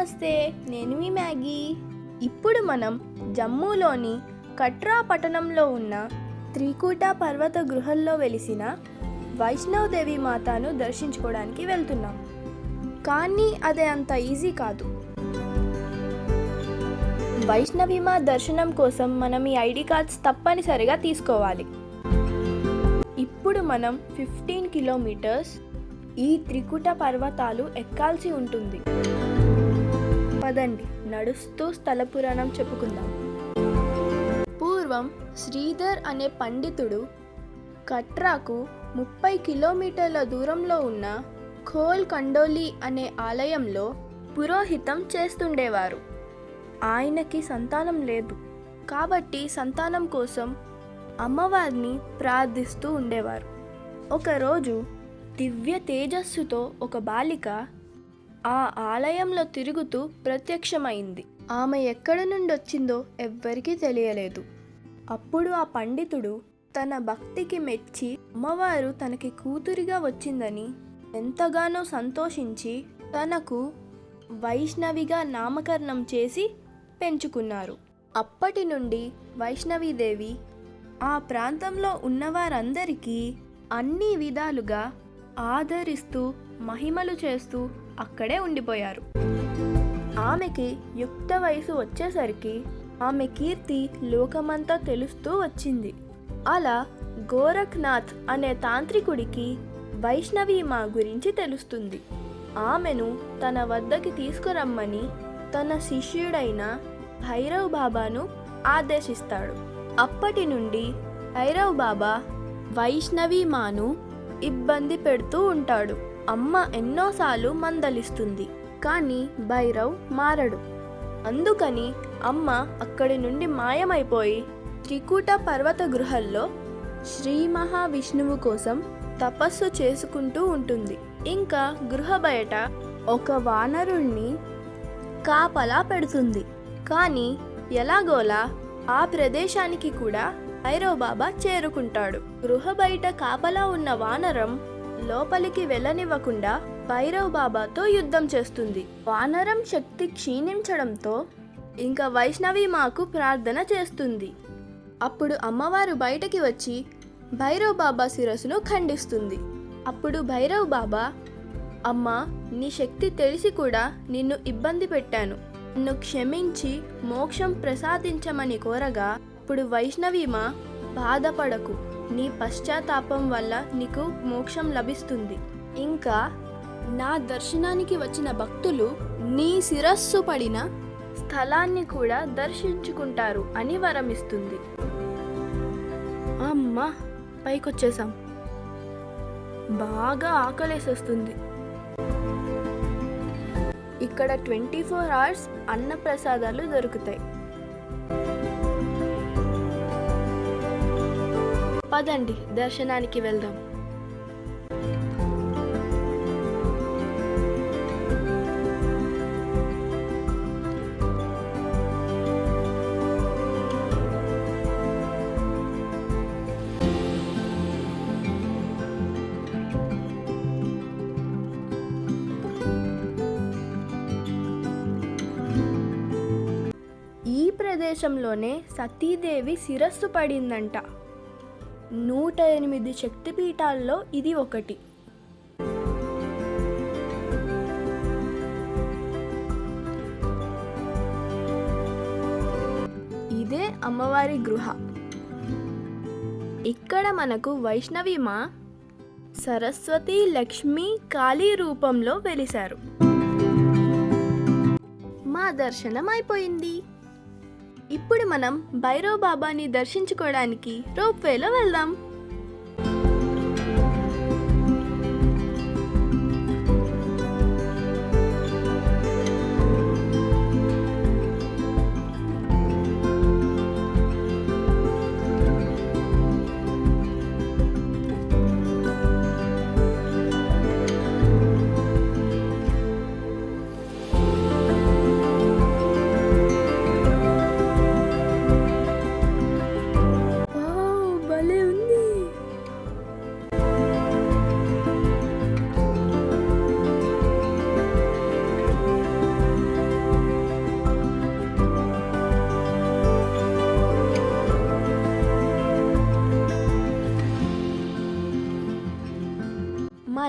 నమస్తే నేను మీ మ్యాగీ. ఇప్పుడు మనం జమ్మూలోని కట్రా పట్టణంలో ఉన్న త్రికూట పర్వత గృహంలో వెలిసిన వైష్ణవదేవి మాతను దర్శించుకోవడానికి వెళ్తున్నాం. కానీ అదే అంత ఈజీ కాదు. వైష్ణవిమా దర్శనం కోసం మనం ఈ ఐడి కార్డ్స్ తప్పనిసరిగా తీసుకోవాలి. ఇప్పుడు మనం ఫిఫ్టీన్ కిలోమీటర్స్ ఈ త్రికుట పర్వతాలు ఎక్కాల్సి ఉంటుంది. పదండి నడుస్తూ స్థల పురాణం చెప్పుకుందాం. పూర్వం శ్రీధర్ అనే పండితుడు కట్రాకు ముప్పై కిలోమీటర్ల దూరంలో ఉన్న ఖోల్ కండోలి అనే ఆలయంలో పురోహితం చేస్తుండేవారు. ఆయనకి సంతానం లేదు. కాబట్టి సంతానం కోసం అమ్మవారిని ప్రార్థిస్తూ ఉండేవారు. ఒకరోజు దివ్య తేజస్సుతో ఒక బాలిక ఆ ఆలయంలో తిరుగుతూ ప్రత్యక్షమైంది. ఆమె ఎక్కడి నుండి వచ్చిందో ఎవ్వరికీ తెలియలేదు. అప్పుడు ఆ పండితుడు తన భక్తికి మెచ్చి అమ్మవారు తనకి కూతురిగా వచ్చిందని ఎంతగానో సంతోషించి తనకు వైష్ణవిగా నామకరణం చేసి పెంచుకున్నారు. అప్పటి నుండి వైష్ణవీదేవి ఆ ప్రాంతంలో ఉన్నవారందరికీ అన్ని విధాలుగా ఆదరిస్తూ మహిమలు చేస్తూ అక్కడే ఉండిపోయారు. ఆమెకి యుక్త వయసు వచ్చేసరికి ఆమె కీర్తి లోకమంతా తెలుస్తూ వచ్చింది. అలా గోరఖ్నాథ్ అనే తాంత్రికుడికి వైష్ణవి మా గురించి తెలుస్తుంది. ఆమెను తన వద్దకి తీసుకురమ్మని తన శిష్యుడైన భైరవ్ బాబాను ఆదేశిస్తాడు. అప్పటి నుండి భైరవ్ బాబా వైష్ణవి మాను ఇబ్బంది పెడుతూ ఉంటాడు. అమ్మ ఎన్నోసార్లు మందలిస్తుంది. కానీ భైరవ్ మారడు. అందుకని అమ్మ అక్కడి నుండి మాయమైపోయి త్రికూట పర్వత గృహల్లో శ్రీ మహావిష్ణువు కోసం తపస్సు చేసుకుంటూ ఉంటుంది. ఇంకా గృహ బయట ఒక వానరుణ్ణి కాపలా పెడుతుంది. కానీ ఎలాగోలా ఆ ప్రదేశానికి కూడా భైరవ్ బాబా చేరుకుంటాడు. గృహ బయట కాపలా ఉన్న వానరం లోపలికి వెళ్ళనివ్వకుండా భైరవ్ బాబాతో యుద్ధం చేస్తుంది. వానరం శక్తి క్షీణించడంతో ఇంకా వైష్ణవి మాకు ప్రార్థన చేస్తుంది. అప్పుడు అమ్మవారు బయటకి వచ్చి భైరవ్ బాబా శిరస్సును ఖండిస్తుంది. అప్పుడు భైరవ్ బాబా అమ్మా నీ శక్తి తెలిసి కూడా నిన్ను ఇబ్బంది పెట్టాను. నన్ను క్షమించి మోక్షం ప్రసాదించమని కోరగా అప్పుడు వైష్ణవీమా బాధపడకు. నీ పశ్చాత్తాపం వల్ల నీకు మోక్షం లభిస్తుంది. ఇంకా నా దర్శనానికి వచ్చిన భక్తులు నీ శిరస్సు పడిన స్థలాన్ని కూడా దర్శించుకుంటారు అని వరమిస్తుంది. అమ్మా పైకొచ్చేసాం బాగా ఆకలేసేస్తుంది. ఇక్కడ ట్వంటీ ఫోర్ అవర్స్ అన్నప్రసాదాలు దొరుకుతాయి. పదండి దర్శనానికి వెళ్దాం. ఈ ప్రదేశంలోనే సతీదేవి శిరస్సు పడిందంట. నూట ఎనిమిది శక్తిపీఠాల్లో ఇది ఒకటి. ఇదే అమ్మవారి గృహ. ఇక్కడ మనకు వైష్ణవి మా సరస్వతి లక్ష్మి కాళీ రూపంలో వెలిశారు. మా దర్శనం అయిపోయింది ఇప్పుడు మనం భైరవ్ బాబాని దర్శించుకోవడానికి రోప్వేలో వెళ్దాం.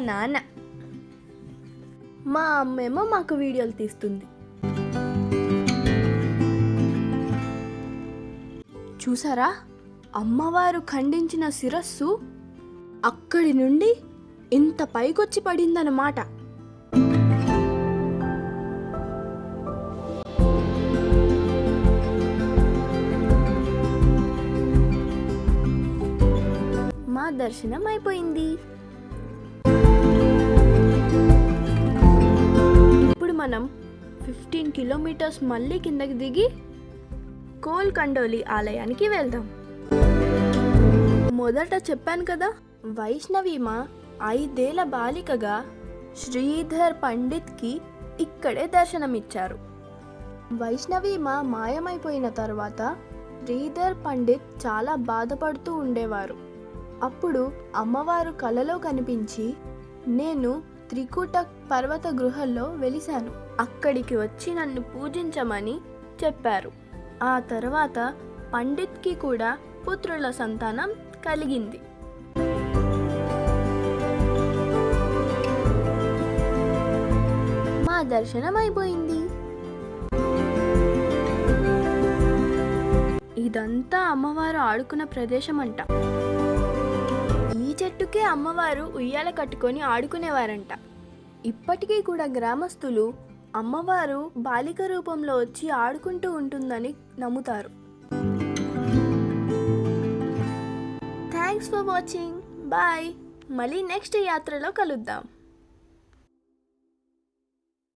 నాన్న. మా అమ్మేమో మాకు వీడియోలు తీస్తుంది. చూసారా? అమ్మవారు ఖండించిన శిరస్సు అక్కడి నుండి ఇంత పైకొచ్చి పడిందన్నమాట. మా దర్శనం అయిపోయింది. మనం ఫిఫ్టీన్ కిలోమీటర్స్ మళ్ళీ కిందకి దిగి కోల్ కండోలి ఆలయానికి వెళ్దాం. మొదట చెప్పాను కదా వైష్ణవిమ ఐదేళ్ళ బాలికగా శ్రీధర్ పండిత్కి ఇక్కడే దర్శనమిచ్చారు. వైష్ణవిమ మాయమైపోయిన తర్వాత శ్రీధర్ పండిత్ చాలా బాధపడుతూ ఉండేవారు. అప్పుడు అమ్మవారు కలలో కనిపించి నేను త్రికూట పర్వత గృహల్లో వెలిశాను. అక్కడికి వచ్చి నన్ను పూజించమని చెప్పారు. ఆ తర్వాత పండిత్కి కూడా పుత్రుల సంతానం కలిగింది. మా దర్శనం అయిపోయింది ఇదంతా అమ్మవారు ఆడుకున్న ప్రదేశం అంట చెట్టుకే అమ్మవారు ఉయ్యాల కట్టుకొని ఆడుకునేవారంట. ఇప్పటికీ కూడా గ్రామస్తులు అమ్మవారు బాలిక రూపంలో వచ్చి ఆడుకుంటూ ఉంటుందని నమ్ముతారు. థ్యాంక్స్ ఫర్ వాచింగ్ బాయ్ మళ్ళీ నెక్స్ట్ యాత్రలో కలుద్దాం.